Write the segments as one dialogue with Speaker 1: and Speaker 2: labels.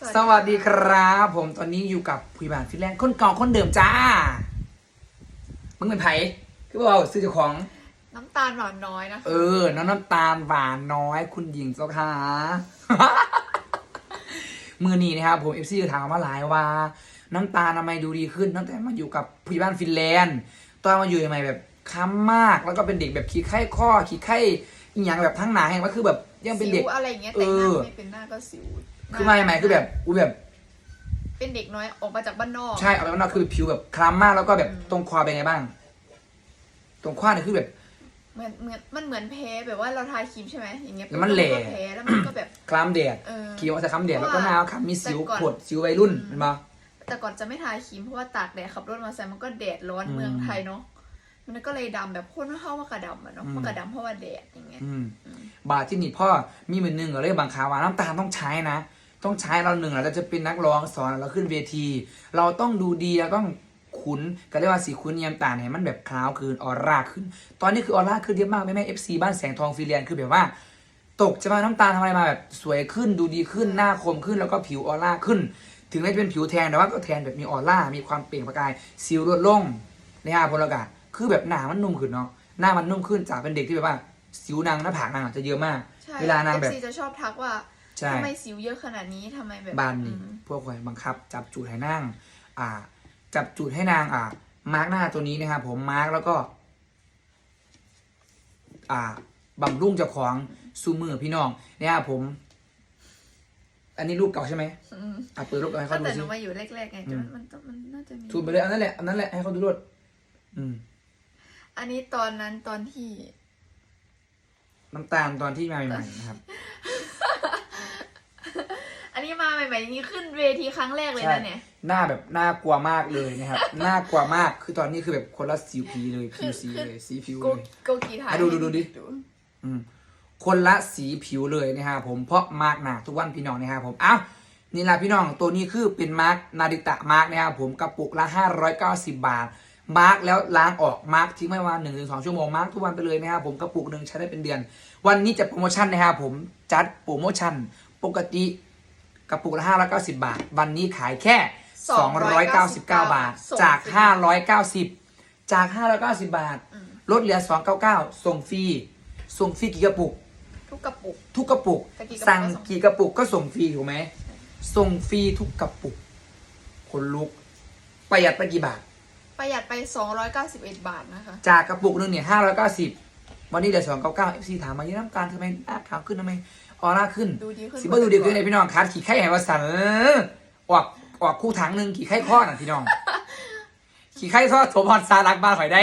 Speaker 1: สวัสดีครับ ผมตอนนี้อยู่กับผู้บานฟินแลนด์คนเก่าคนเดิมจ้า มึงเป็นไผคือว่าซื้อเจ้าของ
Speaker 2: น้ำตาลหวานน้อยนะคะ
Speaker 1: เออ น้องน้ำตาลหวานน้อย คุณหญิงเจ้าค่ะ มือนี้นะครับผมเอฟซีถามมาหลายว่า น้ำตาลทำไมดูดีขึ้นตั้งแต่มาอยู่กับผู้บ้านฟินแลนด์ตอนมาอยู่ทำไมแบบค้ำมาก แล้วก็เป็นเด็กแบบขี้ไข้ข้อขี้ไข้อีหยังแบบทั้งหนาแห้งก็คือแบบยังเป็นเด็ก
Speaker 2: สิวอะไรอย่างเงี้ยแต่งหน้า
Speaker 1: เออ
Speaker 2: ไม่เป็นหน้าก็สิว
Speaker 1: คือไม่ไม่คือแบบอูแบบ
Speaker 2: เป็นเด็กน้อยออกมาจากบ้านนอก
Speaker 1: ใช่เอาไปข้างนอกคือผิวแบบคล้ำมากแล้วก็แบบ
Speaker 2: อืม
Speaker 1: ตรงคอเป็นไงบ้าง ตรงคอเนี่ยคือแบบ
Speaker 2: เหมือนเหมือนมันเหมือนแพ้แบบว่าเราทาครีมใช่ไหมอย่างเงี้ย
Speaker 1: แล้วมันแหล่
Speaker 2: ก็แพ้แล้วมันก็แบบ
Speaker 1: คล้ำแดด
Speaker 2: เออ
Speaker 1: คิ้วจะคล้ำแดด
Speaker 2: เพ
Speaker 1: แล้ว
Speaker 2: ราะ
Speaker 1: ก็
Speaker 2: ว่า
Speaker 1: หน้าขำมีสิว
Speaker 2: แต่ก่อน
Speaker 1: ปวดสิววัยรุ่น
Speaker 2: อืม
Speaker 1: เห็นปะ
Speaker 2: แต่ก่อนจะไม่ทาครีมเพราะว่าตากแดดขับรถมอเตอร์ไซค์มันก็แดดร้อน
Speaker 1: อืม
Speaker 2: เมืองไทยเนาะมันก็เลยดำแบบคนเข้ามากระดำอะเนาะ
Speaker 1: อืม
Speaker 2: มากระดำเพราะว่าแดดอย่างเงี้ย
Speaker 1: อืม
Speaker 2: อืม
Speaker 1: บาทที่นี่พ่อมีมือหนึ่งเหรอเลยบางคาว่าน้ำตาลต้องใช้นะ ต้องใช้เราหนึ่งเราจะเป็นนักร้องสอนเราขึ้นเวที เราต้องดูดีเราต้องขุนก็เรียกว่าสีขุนเยียมตาลให้มันแบบคล้าวคืนออร่าขึ้น ตอนนี้คือออร่าขึ้นเยอะมากแม่แม่เอฟซีบ้านแสงทองฟรีแลนซ์คือแบบว่า ตกจะมาน้ำตาลทำอะไรมาแบบสวยขึ้นดูดีขึ้นหน้าคมขึ้นแล้วก็ผิวออร่าขึ้น ถึงแม้จะเป็นผิวแทนแต่ว่าก็แทนแบบมีออร่ามีความเปล่งประกายสิวลดลงในอาพลอากาศคือแบบหน้ามันนุ่มขึ้นเนาะหน้ามันนุ่มขึ้นจากเป็นเด็กที่แบบว่าสิวนางหน้าผากนางอะจะเยอะมาก
Speaker 2: ใช่
Speaker 1: เวลานางแบบ
Speaker 2: ซีจะชอบทักว่า
Speaker 1: ใช่
Speaker 2: ทำไมสิวเยอะขนาดนี้ทำไมแบบ
Speaker 1: บานนี่
Speaker 2: อืม
Speaker 1: พวกคอยบังคับ จับจูดให้นางอ่า จับจูดให้นางอ่ามาร์กหน้าตัวนี้นะครับผมมาร์กแล้วก็ อ่าบำรุงเจ้าของซูมือพี่น้องเนี่ยครับผม อันนี้รูปเก่าใช่ไหม
Speaker 2: อืม
Speaker 1: อะเปิดรูปเก่าให้
Speaker 2: ตั้
Speaker 1: เขา
Speaker 2: ง
Speaker 1: ดู
Speaker 2: แต่ห
Speaker 1: สิ
Speaker 2: นูมาอยู่แรกๆไง
Speaker 1: อืม
Speaker 2: มันมันมันน่าจะมี
Speaker 1: ซูมไปเลยอันนั้นแหละอันนั้นแหละให้เขาดูรวดอืม
Speaker 2: อันนี้ตอนนั้นตอนที่
Speaker 1: น้ำตาลตอนที่มาใหม่ๆนะครับ
Speaker 2: อั นนี้มาใหม่ๆนี่ขึ้นเวทีครั้งแรกเลย
Speaker 1: ใช่
Speaker 2: นะเนี่ย
Speaker 1: หน้าแบบน่ากลัวมากเลยนะครับ น่ากลัวมาก คือตอนนี้คือแบบคนละสีผิวเลยผิวสีเลยสีผิว
Speaker 2: โก
Speaker 1: เลย
Speaker 2: โกกีถ่าย
Speaker 1: อะดูดูดูดิอืมคนละสีผิวเลยนะครับผม เพราะมาร์กหนาทุกวันพี่น้องนะครับผม เอ้า นี่แหละพี่น้อง ตัวนี้คือเป็นมาร์กนาดิตะมาร์กนะครับผมกระปุกละ 590 บาท มาร์กแล้วล้างออกมาร์กทิ้งไว้ประมาณหนึ่งถึงสองชั่วโมงมาร์กทุกวันไปเลยนะครับผมกระปุกหนึ่งใช้ได้เป็นเดือน วันนี้จะโปรโมชั่นนะครับผมจัดโปรโมชั่นปกติ กระปุกละ 590 บาท วันนี้ขายแค่ 299 บาท จาก 590 จาก 590 บาท
Speaker 2: อืม
Speaker 1: ลดเหลือ 299 ส่งฟรี ส่งฟรีกี่กระปุก
Speaker 2: ทุกกระปุก
Speaker 1: ทุกกระปุก
Speaker 2: แต่กี่กระปุก
Speaker 1: สั่ง
Speaker 2: ก็ส่ง
Speaker 1: กี่กระปุกก็ส่งฟรีถูกไหม ส่งฟรีทุกกระปุก คนลุก ประหยัดไปกี่บาท
Speaker 2: ประหยัดไป 291 บาทนะคะ
Speaker 1: จากกระปุกหนึ่งเนี่ยห้าร้อยเก้าสิบวันนี้เหลือสองเก้าเก้าเอฟซีถามมาเยอะน้ำตาลทำไมหน้าขาวขึ้นทำไม ออร่าขึ้น
Speaker 2: ดูดีขึ้น
Speaker 1: สิบ่ดูดีขึ้นเลยพี่น้องคัดขี่ไข่แหวสันออกออกคู่ถังหนึ่งขี่ไข่ข้อน่ะพี่น้อง ขี่ไข่ทอดโถมอนซาลักบ้านข่อยได้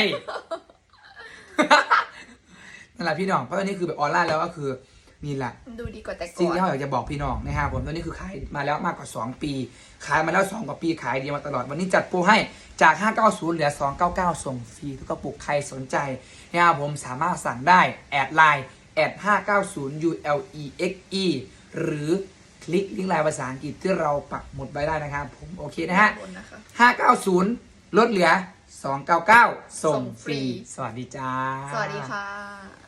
Speaker 1: นั่นแหละพี่น้องเพราะตอนนี้คือแบบออร่าแล้วก็คือนี่แหละ
Speaker 2: ดูดีกว่าแต่ก่
Speaker 1: สิ่ง
Speaker 2: อน
Speaker 1: ที่เราอยากจะบอกพี่น้องนะครับผมตอนนี้คือขายมาแล้วมากกว่า 2 ปี ขายมาแล้ว 2 กว่าปีขายดีมาตลอด วันนี้จัดโปรให้จาก 590 เหลือ 299 ส่งฟรีทุกกระปุกใครสนใจนะครับผมสามารถสั่งได้แอดไลน์ แอด590 ULEXE หรือคลิกลิงก์ไลน์ภาษาอังกฤษที่เราปักหมุดไว้ได้นะครับผมโอเคนะฮะ
Speaker 2: บนนะคะ
Speaker 1: 590 ลดเหลือ 299 ส่งฟรี
Speaker 2: ส่งฟรี
Speaker 1: สวัสดีจ้า
Speaker 2: สวัสดีค่ะ